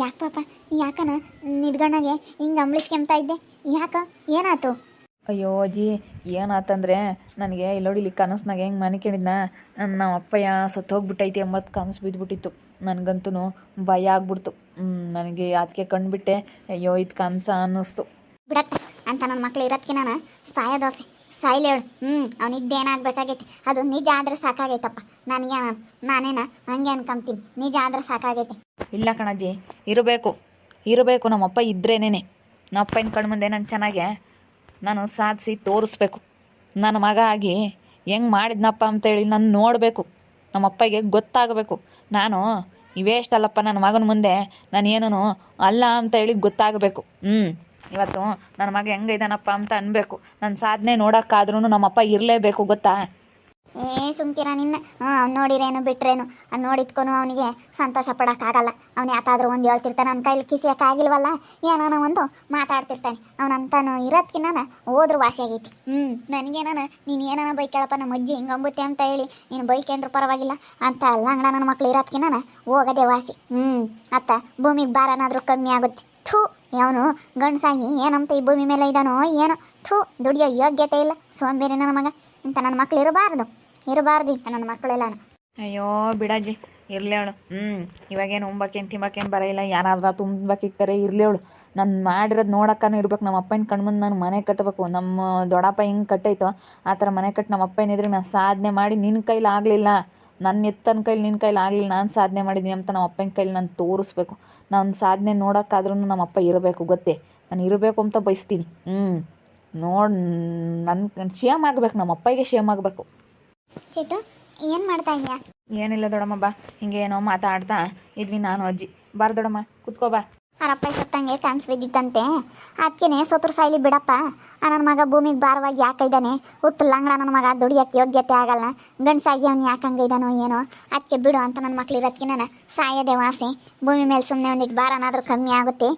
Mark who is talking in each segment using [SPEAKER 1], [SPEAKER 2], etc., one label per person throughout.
[SPEAKER 1] ಯಾಕೆ ಪಾಪ? ಯಾಕನ? ನಿದ್ಗಣ್ಣಗೆ ಹಿಂಗೆ ಅಂಬ್ಳಿಸ್ಕೆಂಬ್ತಾ ಇದ್ದೆ. ಯಾಕ? ಏನಾಯ್ತು?
[SPEAKER 2] ಅಯ್ಯೋ ಅಜ್ಜಿ ಏನಾತಂದ್ರೆ ನನಗೆ ಇಲ್ಲೋಡಿ ಇಲ್ಲಿ ಕನಸ್ನಾಗ ಹೆಂಗೆ ಮನಿಕೊಂಡಿದ್ನ. ನಮ್ಮ ಅಪ್ಪಯ್ಯ ಸತ್ತೋಗ್ಬಿಟ್ಟೈತಿ ಎಂಬತ್ತು ಕನಸು ಬಿದ್ದುಬಿಟ್ಟಿತ್ತು ನನಗಂತೂ ಭಯ ಆಗ್ಬಿಡ್ತು. ನನಗೆ ಅದಕ್ಕೆ ಕಂಡುಬಿಟ್ಟೆ ಅಯ್ಯೋ ಇದು ಕನಸ ಅನ್ನಿಸ್ತು.
[SPEAKER 1] ಬಿಡತ್ತ ಅಂತ ನನ್ನ ಮಕ್ಳು ಇರೋದಕ್ಕೆ ನಾನು ಸಾಯ ದೋಸೆ. ಸಾಯ್ಲಿ ಹೇಳು. ಹ್ಞೂ ಅವನಿದ್ದೇನಾಗಬೇಕಾಗೈತಿ ಅದು ನಿಜ ಆದ್ರೆ ಸಾಕಾಗೈತಪ್ಪ. ನನಗೆ, ನಾನೇನ, ಹಂಗೆ ಅನ್ಕೊಂತೀನಿ. ನಿಜ ಆದ್ರೆ ಸಾಕಾಗೈತಿ.
[SPEAKER 2] ಇಲ್ಲ ಕಣಜ್ಜಿ, ಇರಬೇಕು. ಇರಬೇಕು, ನಮ್ಮಪ್ಪ ಇದ್ರೇನೇನೆ. ನಮ್ಮ ಕಣ್ಣ ಮುಂದೆ ನಾನು ಚೆನ್ನಾಗೆ ನಾನು ಸಾಧಿಸಿ ತೋರಿಸ್ಬೇಕು. ನನ್ನ ಮಗ ಆಗಿ ಹೆಂಗೆ ಮಾಡಿದ್ನಪ್ಪ ಅಂತೇಳಿ ನಾನು ನೋಡಬೇಕು. ನಮ್ಮಪ್ಪಗೆ ಗೊತ್ತಾಗಬೇಕು. ನಾನು ಇವೇಷ್ಟಲ್ಲಪ್ಪ ನನ್ನ ಮಗನ ಮುಂದೆ ನಾನು ಏನೂ ಅಲ್ಲ ಅಂತ ಹೇಳಿ ಗೊತ್ತಾಗಬೇಕು. ಹ್ಞೂ ಇವತ್ತು ನನ್ನ ಮಗ ಹೆಂಗೈದಾನಪ್ಪ ಅಂತ ಅನ್ಬೇಕು. ನನ್ನ ಸಾಧನೆ ನೋಡೋಕ್ಕಾದ್ರೂ ನಮ್ಮಪ್ಪ ಇರಲೇಬೇಕು, ಗೊತ್ತಾ?
[SPEAKER 1] ಏ, ಸುಮ್ಕಿರ ನಿನ್ನ. ಹ್ಞೂ ಅವ್ನು ನೋಡಿರೇನು, ಬಿಟ್ರೇನು. ಅವ್ನು ನೋಡಿದ್ಕೊನು ಅವನಿಗೆ ಸಂತೋಷ ಪಡೋಕ್ಕಾಗಲ್ಲ. ಅವ್ನು ಯಾತಾದರೂ ಒಂದು ಹೇಳ್ತಿರ್ತಾನೆ ನನ್ನ ಕೈಲಿ ಕಿಸಿಯೋಕ್ಕಾಗಿಲ್ವಲ್ಲ? ಏನಾನ ಒಂದು ಮಾತಾಡ್ತಿರ್ತಾನೆ. ಅವನಂತಾನು ಇರೋದ್ಕಿನ್ನ ಹೋದ್ರೂ ವಾಸಿ ಆಗೈತಿ. ಹ್ಞೂ ನನಗೇನಾನ, ನೀನು ಏನಾನ ಬೈಕೇಳಪ್ಪ ನಮ್ಮ ಅಜ್ಜಿ ಹಿಂಗೆ ಅಂಬುತ್ತೆ ಅಂತ ಹೇಳಿ, ನೀನು ಬೈಕೊಂಡ್ರು ಪರವಾಗಿಲ್ಲ. ಅಂತ ಲಂಗಡ ನನ್ನ ಮಕ್ಳು ಇರೋದ್ಕಿನ್ನ ಹೋಗೋದೇ ವಾಸಿ. ಹ್ಞೂ ಅತ್ತ ಭೂಮಿಗೆ ಭಾರನಾದ್ರೂ ಕಮ್ಮಿ ಆಗುತ್ತೆ. ಥೂ, ಯಾವನು ಗಂಡಸಾಗಿ ಏನಂತ ಈ ಭೂಮಿ ಮೇಲೆ ಇದ್ದಾನೋ ಏನೋ. ಥೂ, ದುಡಿಯೋ ಯೋಗ್ಯತೆ ಇಲ್ಲ. ಸೋಂಬೇರಿನ ಮಗ ಇಂಥ ನನ್ನ ಮಕ್ಳು ಇರಬಾರ್ದು. ಇರಬಾರ್ದು ಇಂಥ ನನ್ನ ಮಕ್ಕಳೆಲ್ಲ
[SPEAKER 2] ಅಯ್ಯೋ ಬಿಡಜ್ಜಿ ಇರಲಿ ಅವಳು. ಹ್ಞೂ ಇವಾಗೇನು ಉಂಬಕ್ಕೇನು ತಿಂಬಕ್ಕೇನು ಬರೋಲ್ಲ ಯಾರಾದ್ರೂ ತುಂಬಕ್ಕಿಕ್ತಾರೆ ಇರಲಿ ಅವಳು. ನಾನು ಮಾಡಿರೋದು ನೋಡೋಕ್ಕೂ ಇರ್ಬೇಕು. ನಮ್ಮ ಅಪ್ಪನ ಕಣ್ಮುಂದೆ ನಾನು ಮನೆ ಕಟ್ಟಬೇಕು ನಮ್ಮ ದೊಡ್ಡಪ್ಪ ಹಿಂಗೆ ಕಟ್ಟೈತೋ, ಆ ಥರ ಮನೆ ಕಟ್ಟಿ ನಮ್ಮ ಅಪ್ಪನಿದ್ರೆ ನಾನು ಸಾಧನೆ ಮಾಡಿ ನಿನ್ನ ಕೈಲಿ ಆಗಲಿಲ್ಲ. ನನ್ನ ಎತ್ತನ ಕೈಲಿ ನಿನ್ನ ಕೈಲಿ ಆಗಲಿಲ್ಲ ನಾನು ಸಾಧನೆ ಮಾಡಿದ್ದೀನಿ ಅಂತ ನಮ್ಮ ಅಪ್ಪನ ಕೈಲಿ ನಾನು ತೋರಿಸ್ಬೇಕು. ನಾನು ಸಾಧನೆ ನೋಡೋಕ್ಕಾದ್ರೂ ನಮ್ಮ ಅಪ್ಪ ಇರಬೇಕು ಗೊತ್ತೇ? ನಾನು ಇರಬೇಕು ಅಂತ ಬಯಸ್ತೀನಿ. ಹ್ಞೂ ನೋಡಿ ನನ್ನ ಶೇಮ್ ಆಗ್ಬೇಕು ನಮ್ಮ ಅಪ್ಪಗೆ ಶೇಮ್ ಆಗಬೇಕು.
[SPEAKER 1] ಚೇತು ಏನು ಮಾಡ್ತಾ ಇದೆಯಾ?
[SPEAKER 2] ಏನಿಲ್ಲ ದೊಡಮ್ಮ ಬಾ. ಹಿಂಗೆ ಏನೋ ಮಾತಾಡ್ತಾ ಇದ್ವಿ ನಾನು ಅಜ್ಜಿ. ಬಾರ ದೊಡಮ್ಮ ಕುತ್ಕೋ ಬಾ.
[SPEAKER 1] ಅವರಪ್ಪ ಸತ್ತಂಗೆ ಕನ್ಸು ಬಿದ್ದಿತ್ತಂತೆ. ಅದಕ್ಕೇನೆ ಸೋತ್ರ ಸಾಯ್ಲಿ ಬಿಡಪ್ಪ. ನನ್ನ ಮಗ ಭೂಮಿಗೆ ಭಾರವಾಗಿ ಯಾಕೈದಾನೆ ಹುಟ್ಟು ಲಂಗಡ ನನ್ನ ಮಗ ದುಡಿಯೋಕ್ಕೆ ಯೋಗ್ಯತೆ ಆಗಲ್ಲ ಗಂಡಸಾಗಿ ಅವ್ನು ಯಾಕೆ ಇದ್ದಾನೋ ಏನೋ? ಅದಕ್ಕೆ ಬಿಡು ಅಂತ ನನ್ನ ಮಕ್ಳು ಇರೋದಕ್ಕೆ ನಾನು ಸಾಯೋದೆ ವಾಸಿ. ಭೂಮಿ ಮೇಲೆ ಸುಮ್ಮನೆ ಒಂದಿಟ್ಟು ಭಾರನಾದರೂ ಕಮ್ಮಿ ಆಗುತ್ತೆ.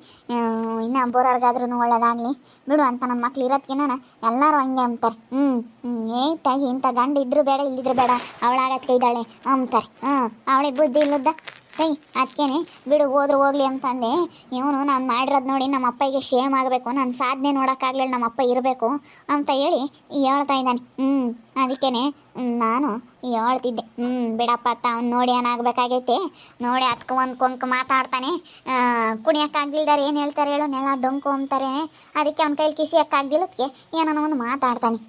[SPEAKER 1] ಇನ್ನು ಬೋರವ್ರಿಗಾದ್ರೂ ಒಳ್ಳೇದಾಗಲಿ. ಬಿಡು ಅಂತ ನನ್ನ ಮಕ್ಳು ಇರೋದಕ್ಕೆ ನಾನು ಎಲ್ಲರೂ ಹಂಗೆ ಅಂತಾರೆ ಹ್ಞೂ ಹ್ಞೂ ಏಟಾಗಿ ಇಂಥ ಗಂಡ ಇದ್ರು ಬೇಡ ಇಲ್ಲಿದ್ರು ಬೇಡ. ಅವಳಾಗತ್ಕೆ ಇದ್ದಾಳೆ ಅಂತಾರೆ ಹ್ಞೂ ಅವಳಿಗೆ ಬುದ್ಧಿ ಇಲ್ಲದ ಏಯ್ ಅದಕ್ಕೇನೆ ಬಿಡು, ಹೋದ್ರು ಹೋಗ್ಲಿ ಅಂತಂದೆ. ಇವನು ನಾನು ಮಾಡಿರೋದು ನೋಡಿ ನಮ್ಮ ಅಪ್ಪಗೆ ಶೇಮ್ ಆಗಬೇಕು. ನನ್ನ ಸಾಧನೆ ನೋಡೋಕ್ಕಾಗ್ಲಿಲ್ಲ ನಮ್ಮ ಅಪ್ಪ ಇರಬೇಕು ಅಂತ ಹೇಳಿ ಹೇಳ್ತಾ ಇದ್ದಾನೆ. ಹ್ಞೂ ಅದಕ್ಕೇನೆ ನಾನು ಹೇಳ್ತಿದ್ದೆ. ಹ್ಞೂ ಬಿಡಪ್ಪ ಅತ್ತ, ಅವ್ನು ನೋಡಿ ಏನಾಗಬೇಕಾಗೈತೆ ನೋಡಿ ಅದಕ್ಕೆ ಒಂದು ಕೊಂಕು ಮಾತಾಡ್ತಾನೆ. ಕುಣಿಯೋಕ್ಕಾಗ್ದಿಲ್ದಾರೆ ಏನು ಹೇಳ್ತಾರೆ ಹೇಳು? ನೆಲ ಡೊಂಕು ಅಂತಾರೆ. ಅದಕ್ಕೆ ಅವ್ನ ಕೈಲಿ ಕಿಸಿಯೋಕ್ಕಾಗ್ದಿಲ್ಲದಕ್ಕೆ ಏನೋ ಒಂದು ಮಾತಾಡ್ತಾನೆ.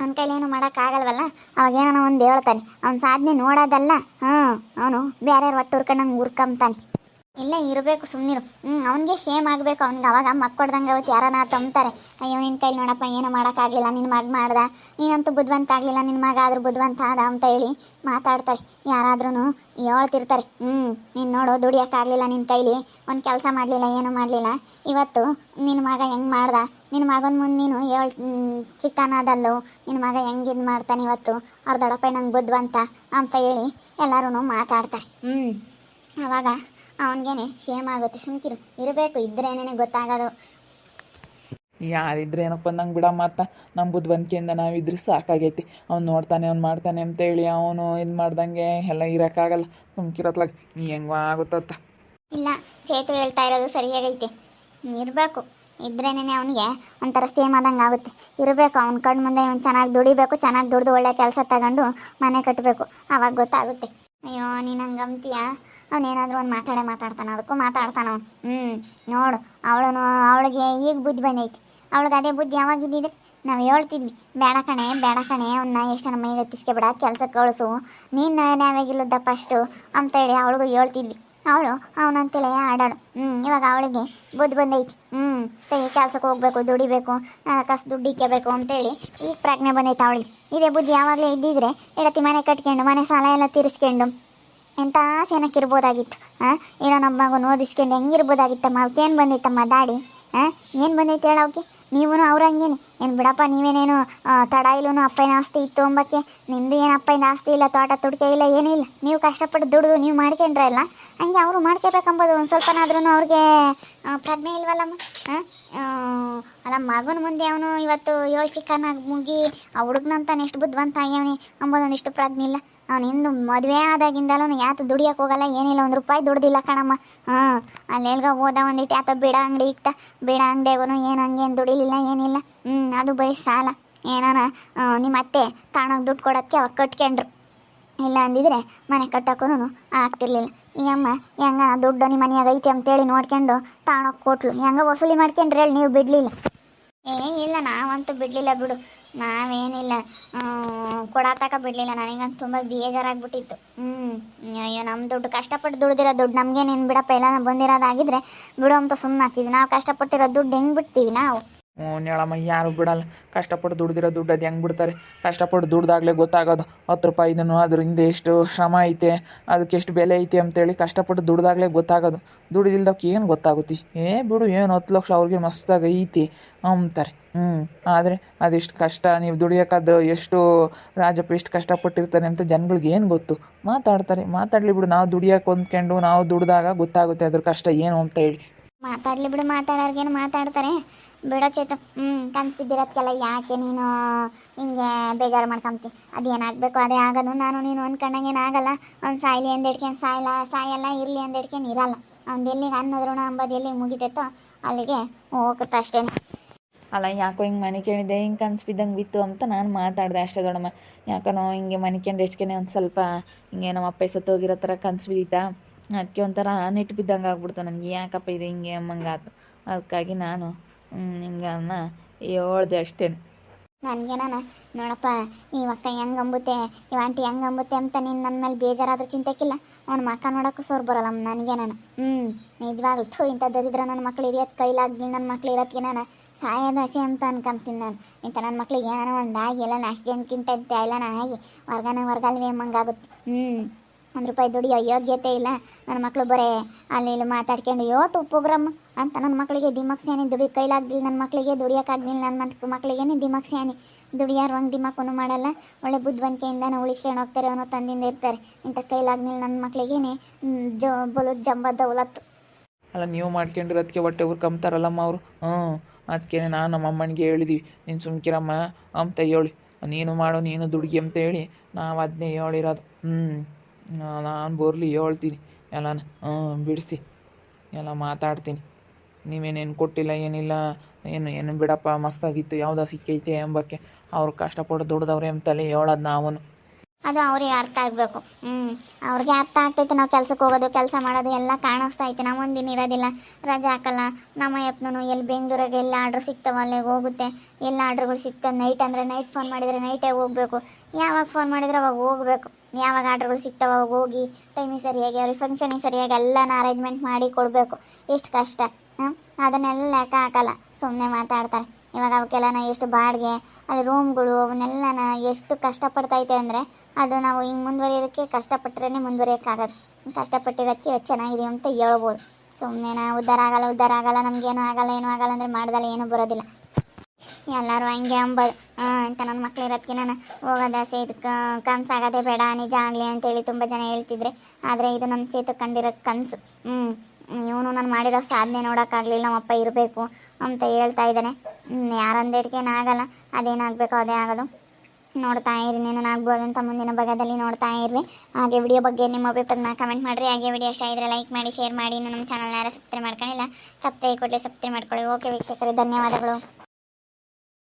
[SPEAKER 1] ಅವ್ನ ಕೈಲೇನು ಮಾಡೋಕ್ಕಾಗಲ್ವಲ್ಲ ಅವಾಗ ಏನೋ ಒಂದು ಹೇಳ್ತಾನೆ. ಅವ್ನ ಸಾಧನೆ ನೋಡೋದಲ್ಲ. ಹಾಂ ಅವನು ಬೇರೆಯವ್ರು ಒಟ್ಟು ಉರ್ಕೊಂಡಂಗೆ ಉರ್ಕೊಂತಾನೆ ಇಲ್ಲೇ ಇರಬೇಕು ಸುಮ್ಮನಿರು ಹ್ಞೂ ಅವ್ನಿಗೆ ಶೇಮ್ ಆಗಬೇಕು. ಅವ್ನಿಗೆ ಅವಾಗ ಮಕ್ಕೊಡ್ದಂಗೆ ಅವತ್ತು ಯಾರನ್ನ ತಂಬ್ತಾರೆ. ಅಯ್ಯೋ ನಿನ್ನ ಕೈಲಿ ನೋಡಪ್ಪ ಏನು ಮಾಡೋಕ್ಕಾಗಲಿಲ್ಲ ನಿನ್ನ ಮಗ ಮಾಡ್ದ. ನೀನಂತೂ ಬುದ್ಧಿವಂತ ಆಗಲಿಲ್ಲ. ನಿನ್ನ ಮಗ ಆದರೂ ಬುದ್ಧವಂತ ಆದ ಅಂತ ಹೇಳಿ ಮಾತಾಡ್ತಾರೆ. ಯಾರಾದ್ರೂ ಹೇಳ್ತಿರ್ತಾರೆ. ಹ್ಞೂ ನೀನು ನೋಡು ದುಡಿಯೋಕ್ಕಾಗಲಿಲ್ಲ ನಿನ್ನ ಕೈಲಿ. ಒಂದು ಕೆಲಸ ಮಾಡಲಿಲ್ಲ ಏನೂ ಮಾಡಲಿಲ್ಲ. ಇವತ್ತು ನಿನ್ನ ಮಗ ಹೆಂಗೆ ಮಾಡ್ದ? ನಿನ್ನ ಮಗನ ಮುಂದೆ ನೀನು ಹೇಳ್ ಚಿಕ್ಕನದಲ್ಲೂ ನಿನ್ನ ಮಗ ಹೆಂಗೆ ಇದು ಮಾಡ್ತಾನೆ ಇವತ್ತು? ಅವ್ರ ದೊಡಪ್ಪ ನಂಗೆ ಬುದ್ಧವಂತ ಅಂತ ಹೇಳಿ ಎಲ್ಲರೂ ಮಾತಾಡ್ತಾರೆ. ಹ್ಞೂ ಆವಾಗ ಅವನಿಗೇನೆ ಶೇಮ್ ಆಗುತ್ತೆ. ಸುಮ್ಕಿರು. ಇರಬೇಕು. ಇದ್ರೇನೇ ಗೊತ್ತಾಗೋದು.
[SPEAKER 3] ಯಾರಿದ್ರೆ ಏನಪ್ಪ ನಂಗೆ ಬಿಡ ಮಾತ ನಮ್ಮ ಬುದ್ಧಿವಂತಿಕೆಯಿಂದ ನಾವಿದ್ರೆ ಸಾಕಾಗೈತಿ. ಅವ್ನು ನೋಡ್ತಾನೆ ಅವ್ನು ಮಾಡ್ತಾನೆ ಅಂತೇಳಿ ಅವನು ಇದು ಮಾಡ್ದಂಗೆ ಎಲ್ಲ ಇರೋಕ್ಕಾಗಲ್ಲ. ಸುಮ್ಕಿರತ್ಲಾಗ ಹೆಂಗ ಆಗುತ್ತತ್ತ
[SPEAKER 1] ಇಲ್ಲ ಚೇತು ಹೇಳ್ತಾ ಇರೋದು ಸರಿಯಾಗೈತೆ. ಇರಬೇಕು. ಇದ್ರೇನೆ ಅವನಿಗೆ ಒಂಥರ ಸೇಮ್ ಆದಂಗೆ ಆಗುತ್ತೆ. ಇರಬೇಕು. ಅವ್ನ ಕಣ್ಣು ಮುಂದೆ ಅವ್ನು ಚೆನ್ನಾಗಿ ದುಡಿಬೇಕು. ಚೆನ್ನಾಗಿ ದುಡಿದು ಒಳ್ಳೆ ಕೆಲಸ ತಗೊಂಡು ಮನೆ ಕಟ್ಟಬೇಕು ಆವಾಗ ಗೊತ್ತಾಗುತ್ತೆ. ಅಯ್ಯೋ, ನೀನು ಹಂಗೆ ಅಂತೀಯ ಅವನೇನಾದರೂ ಒಂದು ಮಾತಾಡೇ ಮಾತಾಡ್ತಾನೆ, ಅದಕ್ಕೂ ಮಾತಾಡ್ತಾನ ಅವ್ನು. ಹ್ಞೂ ನೋಡು ಅವಳು ಅವಳಿಗೆ ಈಗ ಬುದ್ಧಿ ಬಂದೈತಿ. ಅವಳಿಗೆ ಅದೇ ಬುದ್ಧಿ ಯಾವಾಗ ಇದ್ದಿದ್ರೆ ನಾವು ಹೇಳ್ತಿದ್ವಿ, ಬೇಡ ಕಣೆ ಬೇಡ ಕಣೆ ಅವನ್ನ ಎಷ್ಟು ನಮ್ಮ ಮೈಗೆ ಹತ್ತಿಸ್ಕೊಬೇಡ ಕೆಲ್ಸಕ್ಕೆ ಕಳಿಸು. ನೀನು ನ್ಯಾಯವಾಗಿಲ್ಲದ ಫಸ್ಟು ಅಂತೇಳಿ ಅವಳಿಗೂ ಹೇಳ್ತಿದ್ವಿ. ಅವಳು ಅವನಂತೇಳಿ ಆಡಾಳು. ಹ್ಞೂ ಇವಾಗ ಅವಳಿಗೆ ಬುದ್ಧಿ ಬಂದೈತಿ. ಹ್ಞೂ ತೆಗಿ ಕೆಲಸಕ್ಕೆ ಹೋಗ್ಬೇಕು, ದುಡಿಬೇಕು ಕಸ ದುಡ್ಡು ಇಕ್ಕಬೇಕು ಅಂತೇಳಿ ಈಗ ಪ್ರಜ್ಞೆ ಬಂದೈತೆ ಅವಳಿಗೆ. ಇದೇ ಬುದ್ಧಿ ಯಾವಾಗಲೇ ಇದ್ದಿದ್ರೆ ಎಡತಿ ಮನೆ ಕಟ್ಕೊಂಡು, ಮನೆ ಸಾಲ ಎಲ್ಲ ತೀರಿಸ್ಕೊಂಡು ಎಂಥ ಸೇನಕ್ಕೆ ಇರ್ಬೋದಾಗಿತ್ತು ಹಾಂ ಏನೋ ನಮ್ಮ ಮಗನ ಓದಿಸ್ಕೊಂಡು ಹೆಂಗಿರ್ಬೋದಾಗಿತ್ತಮ್ಮ ಅವಕ್ಕೇನು ಬಂದೈತಮ್ಮ ದಾಡಿ ಹಾಂ ಏನು ಬಂದೈತೆ ಹೇಳ ಅವಕ್ಕೆ ನೀವು ಅವ್ರ ಹಂಗೇನೆ. ಏನು ಬಿಡಪ್ಪ, ನೀವೇನೇನು ತಡ ಇಲ್ಲೂ ಅಪ್ಪನ ಆಸ್ತಿ ಇತ್ತು ಅಂಬಕ್ಕೆ ನಿಮ್ಮದು ಏನು ಅಪ್ಪನ ಆಸ್ತಿ ಇಲ್ಲ, ತೋಟ ತುಡಿಕೆ ಇಲ್ಲ, ಏನೂ ಇಲ್ಲ. ನೀವು ಕಷ್ಟಪಟ್ಟು ದುಡಿದು ನೀವು ಮಾಡ್ಕೊಂಡ್ರೆ ಇಲ್ಲ ಹಂಗೆ ಅವರು ಮಾಡ್ಕೋಬೇಕಂಬೋದು ಒಂದು ಸ್ವಲ್ಪನಾದ್ರೂ ಅವ್ರಿಗೆ ಪ್ರಜ್ಞೆ ಇಲ್ವಲ್ಲಮ್ಮ? ಹಾಂ ಅಲ್ಲ ಮಗನ ಮುಂದೆ ಅವನು ಇವತ್ತು ಏಳು ಚಿಕ್ಕನಾಗಿ ಮುಗಿ ಆ ಹುಡುಗನಂತಾನೆ ಎಷ್ಟು ಬುದ್ಧಿವಂತ ಆಗ್ಯವನಿ ಅಂಬೋದೊಂದಿಷ್ಟು ಪ್ರಜ್ಞೆ ಇಲ್ಲ. ಹಿಂದೆ ಮದುವೆ ಆದಾಗಿಂದಲೂ ಯಾತು ದುಡಿಯಕ್ಕೆ ಹೋಗಲ್ಲ, ಏನಿಲ್ಲ, ಒಂದು ರೂಪಾಯಿ ದುಡ್ದಿಲ್ಲ ಕಣಮ್ಮ. ಹಾಂ, ಅಲ್ಲಿ ಎಲ್ಗ ಹೋದ ಒಂದಿಟ್ಟು ಯಾತ ಬೇಡ ಅಂಗಡಿ ಇಕ್ತ ಬಿಡ ಅಂಗಡಿಯಾಗೂ ಏನು ಹಂಗೇನು ದುಡಿಲಿಲ್ಲ, ಏನಿಲ್ಲ. ಹ್ಞೂ ಅದು ಬೈ ಸಾಲ. ಏನಾನ ನಿಮ್ಮ ಅತ್ತೆ ತಾಣಕ್ಕೆ ದುಡ್ಡು ಕೊಡೋಕ್ಕೆ ಅವಾಗ ಕಟ್ಕೊಂಡ್ರು. ಇಲ್ಲ ಅಂದಿದ್ರೆ ಮನೆ ಕಟ್ಟೋಕ್ಕೂ ಆಗ್ತಿರ್ಲಿಲ್ಲ. ಈ ಅಮ್ಮ ಹೆಂಗ ದುಡ್ಡು ನಿಮ್ಮ ಮನೆಯಾಗ ಐತಿ ಅಂತೇಳಿ ನೋಡ್ಕೊಂಡು ತಾಣಕ್ಕೆ ಕೊಟ್ಲು. ಹೆಂಗ ವಸೂಲಿ ಮಾಡ್ಕೊಂಡ್ರಿ ಹೇಳಿ, ನೀವು ಬಿಡಲಿಲ್ಲ. ಏ ಇಲ್ಲ, ನಾವಂತೂ ಬಿಡಲಿಲ್ಲ ಬಿಡು. ನಾವೇನಿಲ್ಲ. ಕೊಡಾತಕ ಬಿಡಲಿಲ್ಲ. ನನಗಂತೂ ತುಂಬ ಬೇಜಾರಾಗ್ಬಿಟ್ಟಿತ್ತು. ಹ್ಞೂ ಅಯ್ಯೋ ನಮ್ಮ ದುಡ್ಡು ಕಷ್ಟಪಟ್ಟು ದುಡ್ದಿರೋ ದುಡ್ಡು ನಮಗೆ ನೀನು ಬಿಡಪ್ಪ ಎಲ್ಲ ಬಂದಿರೋದಾಗಿದ್ರೆ ಬಿಡು ಅಂತ ಸುಮ್ಮನೆ ಆಗ್ತಿದ್ವಿ ನಾವು ಕಷ್ಟಪಟ್ಟಿರೋ ದುಡ್ಡು ಹೆಂಗೆ ಬಿಡ್ತೀವಿ ನಾವು?
[SPEAKER 3] ಹ್ಞೂ ಹೇಳಮ್ಮ ಯಾರು ಬಿಡಲ್ಲ. ಕಷ್ಟಪಟ್ಟು ದುಡ್ದಿರೋ ದುಡ್ಡು ಅದು ಹೆಂಗೆ ಬಿಡ್ತಾರೆ? ಕಷ್ಟಪಟ್ಟು ದುಡ್ದಾಗಲೇ ಗೊತ್ತಾಗೋದು. ಹತ್ತು ರೂಪಾಯಿ ಇದನ್ನು ಅದ್ರ ಹಿಂದೆ ಎಷ್ಟು ಶ್ರಮ ಐತೆ, ಅದಕ್ಕೆ ಎಷ್ಟು ಬೆಲೆ ಐತೆ ಅಂತೇಳಿ ಕಷ್ಟಪಟ್ಟು ದುಡ್ದಾಗಲೇ ಗೊತ್ತಾಗೋದು. ದುಡಿದಿಲ್ದಕ್ಕೆ ಏನು ಗೊತ್ತಾಗುತ್ತೆ? ಏ ಬಿಡು, ಏನು ಹತ್ತು ಲಕ್ಷ ಅವ್ರಿಗೆ ಮಸ್ತಾಗಿ ಐತಿ ಅಂತಾರೆ. ಹ್ಞೂ, ಆದರೆ ಅದೆಷ್ಟು ಕಷ್ಟ? ನೀವು ದುಡಿಯೋಕ್ಕಾದ್ರೆ ಎಷ್ಟು ರಾಜಪ್ಪ ಎಷ್ಟು ಕಷ್ಟಪಟ್ಟಿರ್ತಾರೆ ಅಂತ ಜನಗಳಿಗೆ ಏನು ಗೊತ್ತು? ಮಾತಾಡ್ತಾರೆ. ಮಾತಾಡಲಿ ಬಿಡು, ನಾವು ದುಡಿಯೋಕೆ ಹೊಂದ್ಕೊಂಡು ನಾವು ದುಡ್ದಾಗ ಗೊತ್ತಾಗುತ್ತೆ ಅದ್ರ ಕಷ್ಟ ಏನು ಅಂತ ಹೇಳಿ.
[SPEAKER 1] ಮಾತಾಡ್ಲಿ ಬಿಡು ಮಾತಾಡೋರ್ಗೇನು ಮಾತಾಡ್ತಾರೆ? ಬಿಡೋ ಚೇತು. ಹ್ಞೂ ಕನ್ಸು ಬಿದ್ದಿರೋದಕ್ಕೆಲ್ಲ ಯಾಕೆ ನೀನು ಹಿಂಗೆ ಬೇಜಾರು ಮಾಡ್ಕೊಂತಿ? ಅದೇನಾಗಬೇಕು ಅದೇ ಆಗೋದು ನಾನು ನೀನು ಅಂದ್ಕೊಂಡಂಗೇನು ಆಗಲ್ಲ ಅವ್ನು ಸಾಯ್ಲಿ ಅಂದ್ ಹಿಡ್ಕೊಂಡು ಸಾಯಲ್ಲ ಸಾಯಲ್ಲ, ಇರಲಿ ಅಂದ್ ಹಿಡ್ಕೊಂಡು ಇರಲ್ಲ. ಅವ್ನು ಎಲ್ಲಿಗೆ ಅನ್ನೋದ್ರುಣ ಅಂಬೋದು ಎಲ್ಲಿಗೆ ಮುಗಿತೈತೋ ಅಲ್ಲಿಗೆ ಹೋಗುತ್ತೆ ಅಷ್ಟೇ
[SPEAKER 2] ಅಲ್ಲ, ಯಾಕೋ ಹಿಂಗೆ ಮನೆ ಕೇಳಿದೆ, ಹಿಂಗೆ ಕನ್ಸು ಬಿದ್ದಂಗೆ ಬಿತ್ತು ಅಂತ ನಾನು ಮಾತಾಡಿದೆ ಅಷ್ಟೇ ದೊಡ್ಡಮ್ಮ. ಯಾಕನೋ ಹಿಂಗೆ ಮನಿಕೊಂಡು ಎಷ್ಟ್ಕೆನೆ ಒಂದು ಸ್ವಲ್ಪ ಹಿಂಗೆ ನಮ್ಮ ಅಪ್ಪ ಸತ್ತೋಗಿರೋ ಥರ ಕನ್ಸು ಬಿದ್ದಿತ್ತಾ? ಅದಕ್ಕೆ ಒಂಥರ ನೆಟ್ಟು ಬಿದ್ದಂಗೆ ಆಗ್ಬಿಡ್ತು. ನನಗೆ ಯಾಕಪ್ಪ ಇದು ಹಿಂಗೆ ಆಯ್ತು ಅದಕ್ಕಾಗಿ ನಾನು ನಿಮ್ಗೆ ಅನ್ನ ಹೇಳ್ದೆ ಅಷ್ಟೇ.
[SPEAKER 1] ನನಗೆ ನಾನು, ನೋಡಪ್ಪ ಈ ಅಕ್ಕ ಹೆಂಗೆ ಅಂಬುತ್ತೆ ಈ ಆಂಟಿ ಹೆಂಗೆ ಅಂಬುತ್ತೆ ಅಂತ ನೀನು ನನ್ನ ಮೇಲೆ ಬೇಜಾರಾದ್ರೂ ಚಿಂತೆಕ್ಕಿಲ್ಲ ಅವ್ನ ಮಕ್ಕ ನೋಡೋಕ್ಕೂ ಸೋರ್ ಬರಲ್ಲ ನನಗೆ ನಾನು. ಹ್ಞೂ ನಿಜವಾಗ್ಲು ಥೂ, ಇಂಥ ದರಿದ್ರ ನನ್ನ ಮಕ್ಳು ಇರೋದು ಕೈಲಾಗ್ಲಿ ನನ್ನ ಮಕ್ಳು ಇರೋದಕ್ಕೆ ನಾನು ಸಾಯೋದು ಹಸಿ ಅಂತ ಅನ್ಕೊಂತೀನಿ ನಾನು. ಇಂಥ ನನ್ನ ಮಕ್ಳಿಗೆ ಏನಾರ ಒಂದು ಆಗಿ ಎಲ್ಲ ಆಕ್ಸಿಡೆಂಟ್ಗಿಂತ ನಾನು ಆಗಿ ಹೊರ್ಗನ ವರ್ಗಲ್ವೇ ಹೆಂಗಾಗುತ್ತೆ ಹ್ಞೂ ಒಂದು ರೂಪಾಯಿ ದುಡಿಯೋ ಯೋಗ್ಯತೆ ಇಲ್ಲ. ನನ್ನ ಮಕ್ಕಳು ಬರೇ, ಅಲ್ಲಿ ಇಲ್ಲಿ ಮಾತಾಡ್ಕೊಂಡು ಯೋಟು ಪ್ರೋಗ್ರಾಮ್ ಅಂತ ನನ್ನ ಮಕ್ಕಳಿಗೆ ದಿಮಾಕ್ ಸ್ಯಾನಿ, ದುಡಿ ಕೈಲಾಗ್ದಿಲ್ಲ ನನ್ನ ಮಕ್ಕಳಿಗೆ ದುಡಿಯೋಕ್ಕಾಗ್ಲಿಲ್ಲ ನನ್ನ ಮಕ್ ಮಕ್ಕಳಿಗೇನೆ ದಿಮಾಕ್ ಸ್ಯಾನಿ. ದುಡಿಯಾರು ಹಂಗೆ ದಿಮಾಕನ್ನು ಮಾಡಲ್ಲ. ಒಳ್ಳೆ ಬುದ್ಧಿವಂತಿಕೆಯಿಂದನೇ ಉಳಿಸ್ಕೊಂಡು ಹೋಗ್ತಾರೆ, ಅನ್ನೋ ತಂದಿಂದ ಇರ್ತಾರೆ. ಇಂಥ ಕೈಲಾಗ್ಲಿಲ್ಲ ನನ್ನ ಮಕ್ಕಳಿಗೇನೆ ಜ, ಬಲು, ಜಂಬ ದೌಲತ್ತು
[SPEAKER 3] ಅಲ್ಲ, ನೀವು ಮಾಡ್ಕೊಂಡಿರೋದಕ್ಕೆ ಹೊಟ್ಟೆ ಉರ್ಕೊಂತಾರಲ್ಲಮ್ಮ ಅವರು. ಹ್ಞೂ ಅದಕ್ಕೆ ನಾನು ನಮ್ಮ ಅಮ್ಮನಿಗೆ ಹೇಳಿದ್ವಿ. ನೀನು ಸುಮ್ಕಿರಮ್ಮ ಅಂತ ಹೇಳಿ. ನೀನು ಮಾಡು, ನೀನು ದುಡ್ಗಿ ಅಂತ ಹೇಳಿ. ನಾವು ಅದನ್ನೇ ಹೇಳಿರೋದು. ಹ್ಞೂ ನಾನು ಬರಲಿ, ಹೇಳ್ತೀನಿ. ಎಲ್ಲ ಹಾಂ ಬಿಡಿಸಿ. ಎಲ್ಲ ಮಾತಾಡ್ತೀನಿ. ನೀವೇನೇನು ಕೊಟ್ಟಿಲ್ಲ, ಏನಿಲ್ಲ, ಏನು ಏನು ಬಿಡಪ್ಪ, ಮಸ್ತಾಗಿತ್ತು, ಯಾವುದೋ ಸಿಕ್ಕೈತೆ ಎಂಬಕ್ಕೆ. ಅವ್ರು ಕಷ್ಟಪಟ್ಟು ದುಡ್ದವ್ರೆ ತಲೆ ಹೇಳೋದು ನಾವು
[SPEAKER 1] ಅದು ಅವ್ರಿಗೆ ಅರ್ಥ ಆಗಬೇಕು. ಹ್ಞೂ ಅವ್ರಿಗೆ ಅರ್ಥ ಆಗ್ತೈತೆ ನಾವು ಕೆಲಸಕ್ಕೆ ಹೋಗೋದು, ಕೆಲಸ ಮಾಡೋದು ಎಲ್ಲ ಕಾಣಿಸ್ತಾ ಐತೆ. ನಾವು ಒಂದಿನ ಇರೋದಿಲ್ಲ. ರಜೆ ಹಾಕಲ್ಲ. ನಮ್ಮ ಯಪ್ನೂ ಎಲ್ಲಿ ಬೆಂಗಳೂರಿಗೆ ಎಲ್ಲ ಆರ್ಡ್ರ್ ಸಿಗ್ತಾವ ಅಲ್ಲಿಗೆ ಹೋಗುತ್ತೆ. ಎಲ್ಲ ಆರ್ಡ್ರ್ಗಳು ಸಿಗ್ತವೆ ನೈಟ್ ಅಂದರೆ ನೈಟ್ ಫೋನ್ ಮಾಡಿದರೆ ನೈಟೇ ಹೋಗಬೇಕು. ಯಾವಾಗ ಫೋನ್ ಮಾಡಿದರೆ ಅವಾಗ ಹೋಗಬೇಕು. ಯಾವಾಗ ಆರ್ಡ್ರ್ಗಳು ಸಿಗ್ತಾವ ಅವಾಗ ಹೋಗಿ ಟೈಮಿಗೆ ಸರಿಯಾಗಿ ಅವ್ರಿಗೆ ಫಂಕ್ಷನಿಗೆ ಸರಿಯಾಗಿ ಎಲ್ಲನ ಅರೇಂಜ್ಮೆಂಟ್ ಮಾಡಿ ಕೊಡಬೇಕು. ಎಷ್ಟು ಕಷ್ಟ. ಹಾಂ ಅದನ್ನೆಲ್ಲ ಲೆಕ್ಕ ಹಾಕಲ್ಲ. ಸುಮ್ಮನೆ ಮಾತಾಡ್ತಾರೆ. ಇವಾಗ ಅವಕ್ಕೆಲ್ಲ ಎಷ್ಟು ಬಾಡಿಗೆ, ಅಲ್ಲಿ ರೂಮ್ಗಳು ಅವನ್ನೆಲ್ಲನ ಎಷ್ಟು ಕಷ್ಟಪಡ್ತೈತೆ ಅಂದರೆ ಅದು ನಾವು ಹಿಂಗೆ ಮುಂದುವರಿಯೋದಕ್ಕೆ ಕಷ್ಟಪಟ್ಟರೆ ಮುಂದುವರಿಯೋಕ್ಕಾಗೋದು. ಕಷ್ಟಪಟ್ಟಿರೋದಕ್ಕೆ ಚೆನ್ನಾಗಿದೆ ಅಂತ ಹೇಳ್ಬೋದು. ಸುಮ್ಮನೆ ಉದ್ಧಾರ ಆಗಲ್ಲ ಉದ್ಧಾರ ಆಗಲ್ಲ, ನಮಗೇನು ಆಗಲ್ಲ, ಏನೂ ಆಗಲ್ಲ ಅಂದರೆ ಮಾಡ್ದಲ್ಲ ಏನೂ ಬರೋದಿಲ್ಲ. ಎಲ್ಲರೂ ಹಂಗೆ ಅಂಬೋದು. ಅಂತ ನನ್ನ ಮಕ್ಳು ಇರೋದಕ್ಕೆ ನಾನು ಹೋಗೋದಾಸೆ ಇದಕ್ಕೆ ಕನಸಾಗದೆ ಬೇಡ, ನಿಜ ಆಗಲಿ ಅಂತೇಳಿ ತುಂಬ ಜನ ಹೇಳ್ತಿದ್ರೆ. ಆದರೆ ಇದು ನಮ್ಮ ಚೇತು ಕಂಡಿರೋ ಕನಸು. ಹ್ಞೂ ಇವನು ನಾನು ಮಾಡಿರೋ ಸಾಧನೆ ನೋಡೋಕ್ಕಾಗಲಿಲ್ಲ, ನಮ್ಮಪ್ಪ ಇರಬೇಕು. ಅಂತ ಹೇಳ್ತಾ ಇದ್ದಾನೆ. ಆಗಲ್ಲ. ಅದೇನಾಗಬೇಕು ಅದೇ ಆಗೋದು. ನೋಡ್ತಾ ಇರಿ ಆಗ್ಬೋದು ಅಂತ ಮುಂದಿನ ಭಾಗದಲ್ಲಿ ನೋಡ್ತಾ ಇರಲಿ. ಹಾಗೆ ವಿಡಿಯೋ ಬಗ್ಗೆ ನಿಮ್ಮ ಅಭಿಪ್ರಾಯನ ಕಮೆಂಟ್ ಮಾಡಿರಿ. ಹಾಗೆ ವಿಡಿಯೋ ಇಷ್ಟ ಇದ್ದರೆ ಲೈಕ್ ಮಾಡಿ ಶೇರ್ ಮಾಡಿ. ಇನ್ನು ನಮ್ಮ ಚಾನಲ್ನ ಯಾರು ಸಬ್ಸ್ಕ್ರೈಬ್ ಮಾಡ್ಕೊಂಡಿಲ್ಲ, ಸಬ್ಸ್ಕ್ರೈಬ್ ಕೊಡಲಿ ಸಬ್ಸ್ಕ್ರೈಬ್ ಮಾಡ್ಕೊಳ್ಳಿ. ಓಕೆ ವೀಕ್ಷಕರೇ, ಧನ್ಯವಾದಗಳು.